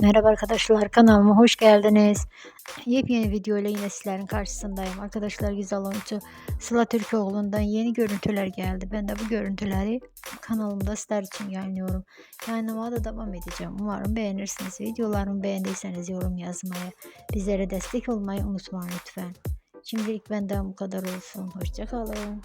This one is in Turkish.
Merhaba arkadaşlar kanalıma hoş geldiniz. Yepyeni video ile yine sizlerin karşısındayım. Arkadaşlar güzel oyuncu Sıla Türkoğlu'ndan yeni görüntüler geldi. Ben de bu görüntüleri kanalımda sizler için yayınlıyorum. Yayınlamaya da devam edeceğim. Umarım beğenirsiniz. Videolarımı beğendiyseniz yorum yazmayı, bizlere destek olmayı unutmayın lütfen. Şimdilik benden bu kadar olsun. Hoşçakalın.